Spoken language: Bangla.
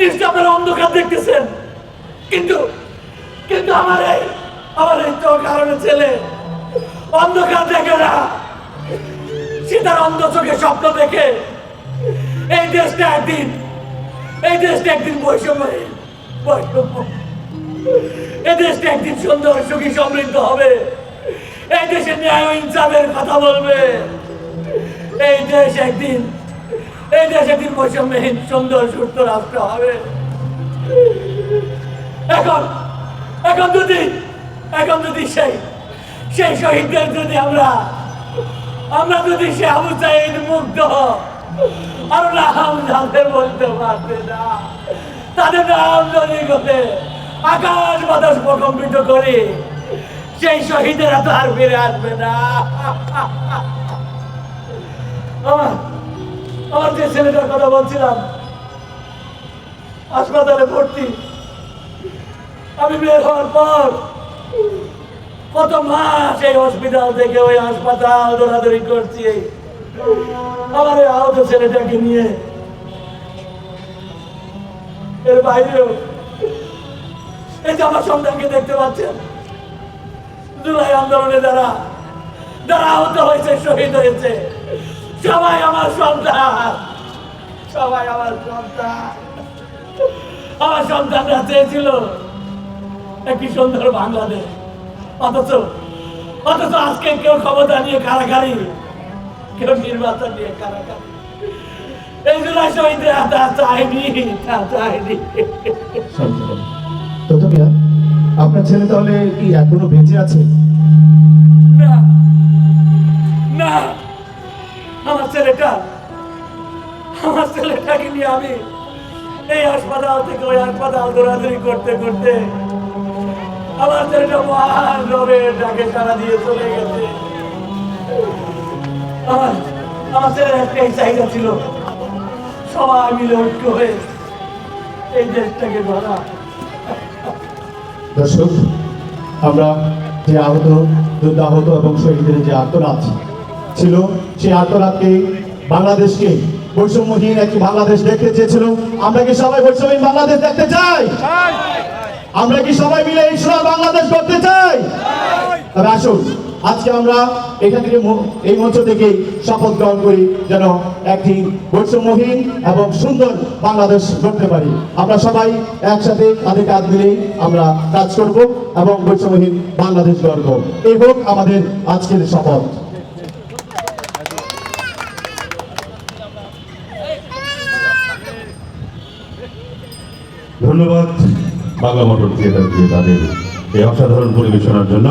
নিশ্চয় অন্ধকার দেখতেছেন। কিন্তু কিন্তু আমার এই আমার এই চোখ কারণে ছেলে অন্ধকার দেখে না। সে তার অন্ধ চোখে স্বপ্ন দেখে। এই দেশটা একদিন, এই দেশটা একদিন বৈষম্যহীন, বৈষম্য। এই দেশটা একদিন সুন্দর, সুখী, সমৃদ্ধ হবে। এই দেশে ন্যায় ইনসাফের কথা বলবে। এই দেশ একদিন এই দেশ একদিন বৈষম্যহীন সুন্দর সুস্থ রাষ্ট্র হবে। এখন এখন যদি এখন যদি সেই সেই শহীদদের যদি আমরা আমরা যদি সে আবু সাইদ মুগ্ধ, আর নাম জানতে বলতে পারবে না। তাদের নাম যদি করে আকাশ বাতাস প্রকম্পিত করে, সেই শহীদেরা তো আর ফিরে আসবে না। আমার যে ছেলেটার কথা বলছিলাম, হাসপাতালে ভর্তি। আমি বের হওয়ার পর কত মাস এই হসপিটাল থেকে ওই হাসপাতাল দৌড়াদৌড়ি করছি। আমার এই আহত ছেলেটাকে নিয়ে এর বাইরেও এই যে আমার সন্তানকে দেখতে পাচ্ছেন, জুলাই আন্দোলনে যারা যারা আহত হয়েছে, শহীদ হয়েছে সবাই আমার সন্তান। সবাই আমার সন্তান। আমার সন্তানরা চেয়েছিল একটি সুন্দর বাংলাদেশ। অথচ অথচ আজকে কেউ ক্ষমতা নিয়ে কারাগারি কেউ নির্বাচন নিয়ে কারাগারি। এই জুলাই শহীদরা তা চায়নি তা চায়নি। তথাপি আপনার ছেলে তাহলে কি এখনও বেঁচে আছে? না। না। আমার ছেলেটা, আমার ছেলেটাকে নিয়ে আমি এই হাসপাতাল থেকে ওই হাসপাতাল দৌড়াদৌড়ি করতে করতে আমার ছেলেটা মহান ডাকে সারা দিয়ে চলে গেছে। আমার আমার ছেলের একটাই চাহিদা ছিল সবাই মিলে ঐক্য হয়ে এই দেশটাকে গড়া। দর্শক, আমরা যে আহত যোদ্ধা আহত এবং শহীদের যে আত্মনাথ ছিল, সেই আত্মনাথকে বাংলাদেশকে বৈষম্যহীন একটি বাংলাদেশ দেখতে চেয়েছিল। আমরা কি সবাই বৈষম্যহীন বাংলাদেশ দেখতে চাই? আমরা কি সবাই মিলে এই বাংলাদেশ করতে চাই? তবে আসুন, আজকে আমরা এখান থেকে এই মঞ্চ থেকে শপথ গ্রহণ করি যেন একটি বৈষম্যহীন এবং সুন্দর বাংলাদেশ গড়তে পারি। আমরা সবাই একসাথে কাঁধে কাঁধ মিলেই আমরা কাজ করব এবং বৈষম্যহীন বাংলাদেশ গড়ব। এই হোক আমাদের আজকের শপথ। ধন্যবাদ। বাংলা মোটর দিয়ে তাদের এই অসাধারণ পরিবেশনার জন্য।